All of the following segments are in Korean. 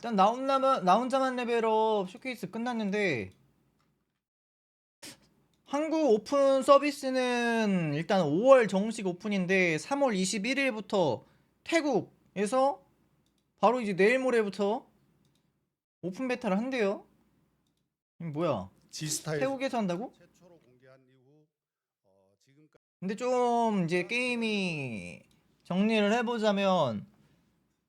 일단 나 혼자만 나 혼자만 레벨업 쇼케이스 끝났는데 한국 오픈 서비스는 일단 5월 정식 오픈인데 3월 21일부터 태국에서 바로 이제 내일 모레부터 오픈 베타를 한대요. 뭐야? G 스타일 태국에서 한다고? 어, 근데 좀 이제 게임이 정리를 해보자면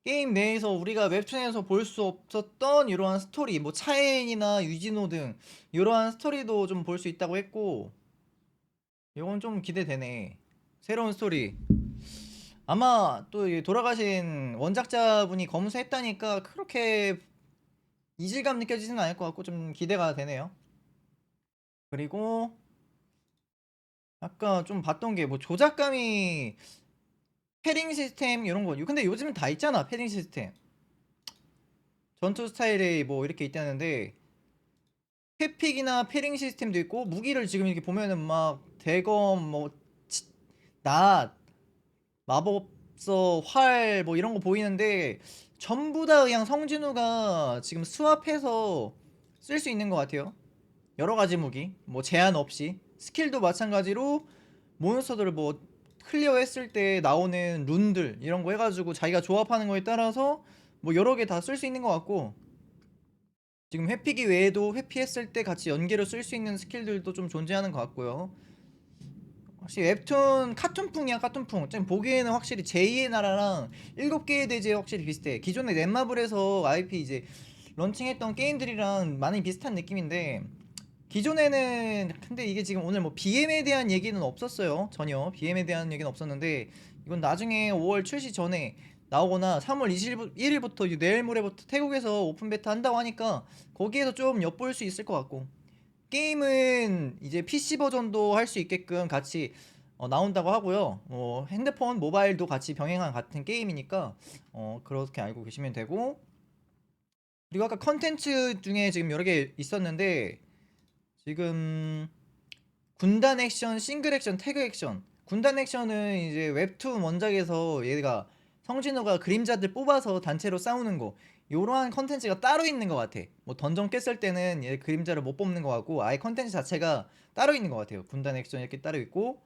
게임 내에서 우리가 웹툰에서 볼 수 없었던 이러한 스토리 뭐 차엔이나 유진호 등 이러한 스토리도 좀 볼 수 있다고 했고 이건 좀 기대되네. 새로운 스토리. 아마 또이 돌아가신 원작자분이 검수했다니까 그렇게 이질감 느껴지진 않을 것 같고 좀 기대가 되네요. 그리고 아까 좀 봤던 게 뭐 조작감이 패링 시스템 이런 거. 근데 요즘은 다 있잖아 패링 시스템. 전투 스타일에 뭐 이렇게 있다는데 회픽이나 패링 시스템도 있고 무기를 지금 이렇게 보면은 막 대검 뭐낫 마법서 활 뭐 이런 거 보이는데 전부 다 그냥 성진우가 지금 수합해서 쓸 수 있는 것 같아요. 여러 가지 무기 뭐 제한 없이 스킬도 마찬가지로 몬스터들을 뭐 클리어했을 때 나오는 룬들 이런 거 해가지고 자기가 조합하는 거에 따라서 뭐 여러 개 다 쓸 수 있는 것 같고 지금 회피기 외에도 회피했을 때 같이 연계로 쓸 수 있는 스킬들도 좀 존재하는 것 같고요. 확실히 웹툰 카툰풍이야 카툰풍. 좀 보기에는 확실히 제2의 나라랑 7개의 대지에 확실히 비슷해. 기존의 넷마블에서 IP 이제 런칭했던 게임들이랑 많이 비슷한 느낌인데 기존에는 근데 이게 지금 오늘 뭐 BM에 대한 얘기는 없었어요. 전혀 BM에 대한 얘기는 없었는데 이건 나중에 5월 출시 전에 나오거나 3월 21일부터 이제 내일 모레부터 태국에서 오픈 베타 한다고 하니까 거기에서 좀 엿볼 수 있을 것 같고 게임은 이제 PC 버전도 할 수 있게끔 같이 어, 나온다고 하고요. 어, 핸드폰, 모바일도 같이 병행한 같은 게임이니까 어, 그렇게 알고 계시면 되고 그리고 아까 컨텐츠 중에 지금 여러 개 있었는데 지금 군단 액션, 싱글 액션, 태그 액션. 군단 액션은 이제 웹툰 원작에서 얘가 성진호가 그림자들 뽑아서 단체로 싸우는 거. 요러한 컨텐츠가 따로 있는 것 같아. 뭐 던전 깼을 때는 얘 그림자를 못 뽑는 것 같고 아예 컨텐츠 자체가 따로 있는 것 같아요. 군단 액션 이렇게 따로 있고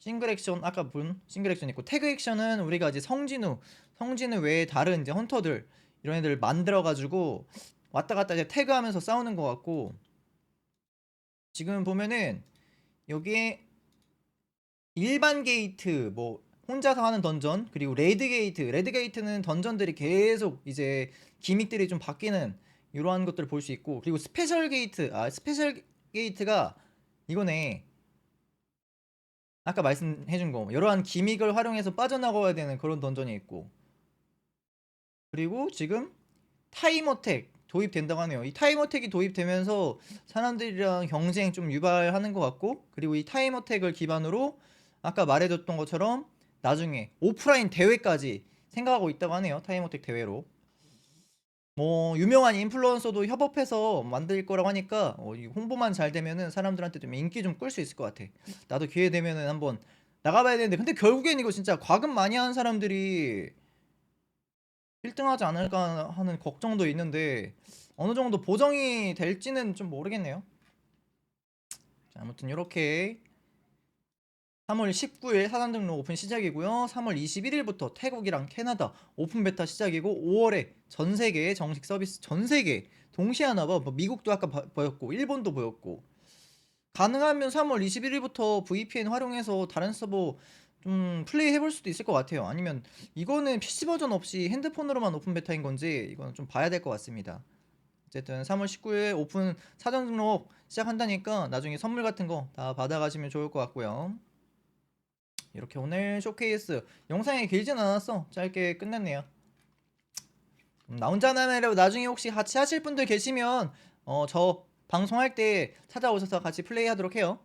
싱글 액션 아까 본 싱글 액션 있고 태그 액션은 우리가 이제 성진우 성진우 외에 다른 이제 헌터들 이런 애들 만들어 가지고 왔다 갔다 이제 태그하면서 싸우는 것 같고 지금 보면은 여기에 일반 게이트 뭐 혼자서 하는 던전 그리고 레드 게이트 레드 게이트는 던전들이 계속 이제 기믹들이 좀 바뀌는 이러한 것들을 볼 수 있고 그리고 스페셜 게이트 아 스페셜 게이트가 이거네. 아까 말씀해준 거 여러한 기믹을 활용해서 빠져나가야 되는 그런 던전이 있고. 그리고 지금 타임 어택 도입된다고 하네요. 이 타임 어택이 도입되면서 사람들이랑 경쟁 좀 유발하는 것 같고 그리고 이 타임 어택을 기반으로 아까 말해줬던 것처럼 나중에 오프라인 대회까지 생각하고 있다고 하네요. 타임 어택 대회로. 뭐 유명한 인플루언서도 협업해서 만들 거라고 하니까 어, 이 홍보만 잘 되면은 사람들한테 좀 인기 좀 끌 수 있을 것 같아. 나도 기회 되면은 한번 나가봐야 되는데 근데 결국엔 이거 진짜 과금 많이 하는 사람들이 1등하지 않을까 하는 걱정도 있는데 어느 정도 보정이 될지는 좀 모르겠네요. 자, 아무튼 이렇게 3월 19일 사전 등록 오픈 시작이고요. 3월 21일부터 태국이랑 캐나다 오픈 베타 시작이고 5월에 전 세계 정식 서비스 전 세계 동시에 하나 봐. 뭐 미국도 아까 봐- 보였고 일본도 보였고 가능하면 3월 21일부터 VPN 활용해서 다른 서버 좀 플레이 해볼 수도 있을 것 같아요. 아니면 이거는 PC 버전 없이 핸드폰으로만 오픈 베타인 건지 이거는 좀 봐야 될 것 같습니다. 어쨌든 3월 19일 오픈 사전 등록 시작한다니까 나중에 선물 같은 거 다 받아가시면 좋을 것 같고요. 이렇게 오늘 쇼케이스 영상이 길진 않았어. 짧게 끝냈네요. 음, 나 혼자 나매로 나중에 혹시 같이 하실 분들 계시면 어 저 방송할 때 찾아오셔서 같이 플레이 하도록 해요.